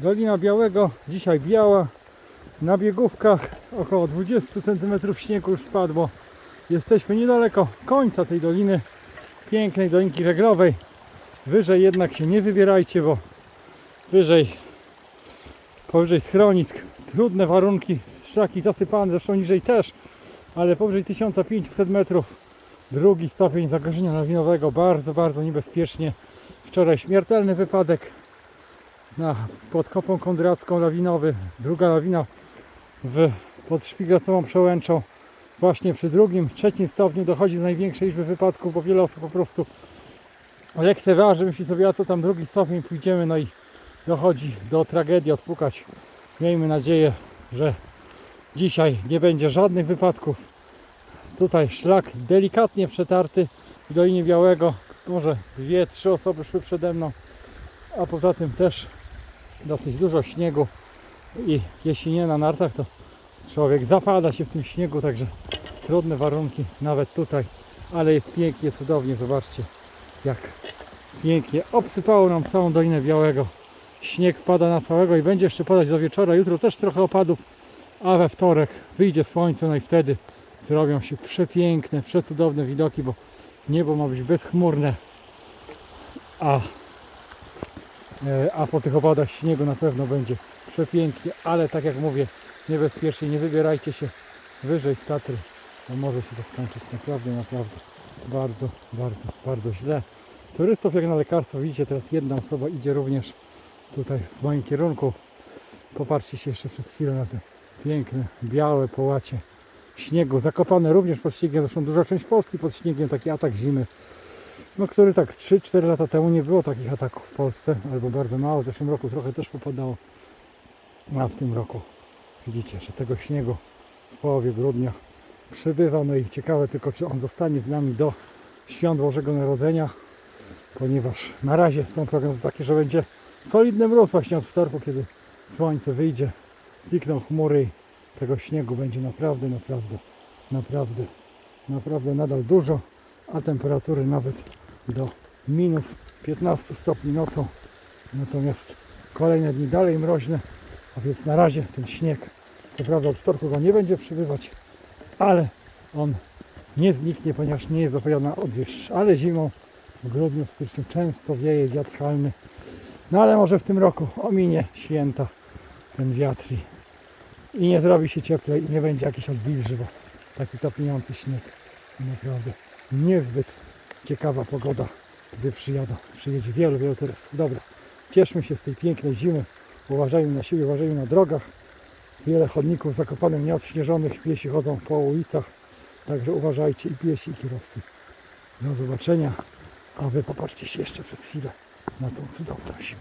Dolina Białego, dzisiaj biała. Na biegówkach około 20 cm śniegu już spadło. Jesteśmy niedaleko końca tej doliny, pięknej dolinki żeglowej. Wyżej jednak się nie wybierajcie, bo wyżej, powyżej schronisk, trudne warunki, szlaki zasypane, zresztą niżej też, ale powyżej 1500 metrów drugi stopień zagrożenia lawinowego, bardzo, bardzo niebezpiecznie. Wczoraj śmiertelny wypadek na, pod Kopą Kondracką lawinowy, druga lawina w, pod Szpigacową Przełęczą. Właśnie przy drugim, trzecim stopniu dochodzi do największej liczby wypadków, bo wiele osób po prostu lekceważy, myśli sobie, a to tam drugi stopień pójdziemy, no i dochodzi do tragedii odpukać. Miejmy nadzieję, że dzisiaj nie będzie żadnych wypadków. Tutaj szlak delikatnie przetarty w Dolinie Białego. Może dwie, trzy osoby szły przede mną, a poza tym też dosyć dużo śniegu i jeśli nie na nartach, to człowiek zapada się w tym śniegu, także trudne warunki nawet tutaj, ale jest pięknie, cudownie, zobaczcie jak pięknie obsypało nam całą Dolinę Białego. Śnieg pada na całego i będzie jeszcze padać do wieczora. Jutro też trochę opadów, a we wtorek wyjdzie słońce, no i wtedy zrobią się przepiękne, przecudowne widoki, bo niebo ma być bezchmurne, a, a po tych opadach śniegu na pewno będzie przepięknie, ale tak jak mówię, niebezpiecznie, nie wybierajcie się wyżej w Tatry, bo może się to skończyć naprawdę, naprawdę bardzo, bardzo, bardzo źle. Turystów jak na lekarstwo widzicie, teraz jedna osoba idzie również tutaj w moim kierunku. Popatrzcie się jeszcze przez chwilę na te piękne, białe połacie śniegu, zakopane również pod śniegiem, zresztą duża część Polski pod śniegiem, taki atak zimy, no który tak 3-4 lata temu nie było takich ataków w Polsce, albo bardzo mało, w zeszłym roku trochę też popadało, a w tym roku widzicie, że tego śniegu w połowie grudnia przybywa, no i ciekawe tylko, czy on zostanie z nami do świąt Bożego Narodzenia, ponieważ na razie są prognozy takie, że będzie solidny mróz właśnie od wtorku, kiedy słońce wyjdzie, znikną chmury i tego śniegu będzie naprawdę, naprawdę, naprawdę, naprawdę nadal dużo, a temperatury nawet do minus 15 stopni nocą. Natomiast kolejne dni dalej mroźne, a więc na razie ten śnieg, co prawda od wtorku go nie będzie przybywać, ale on nie zniknie, ponieważ nie jest zapowiedziana odwierzch, ale zimą w grudniu, styczniu często wieje wiatr halny. No ale może w tym roku ominie święta ten wiatr i, i nie zrobi się cieplej i nie będzie jakiś odwilży, bo taki topniejący śnieg naprawdę niezbyt ciekawa pogoda, gdy przyjada, przyjedzie wielu, wielu turystów. Dobra, cieszmy się z tej pięknej zimy, uważajmy na siebie, uważajmy na drogach. Wiele chodników zakopanych, nieodśnieżonych, piesi chodzą po ulicach, także uważajcie i piesi, i kierowcy. Do zobaczenia, a wy popatrzcie się jeszcze przez chwilę na tą cudowną zimę.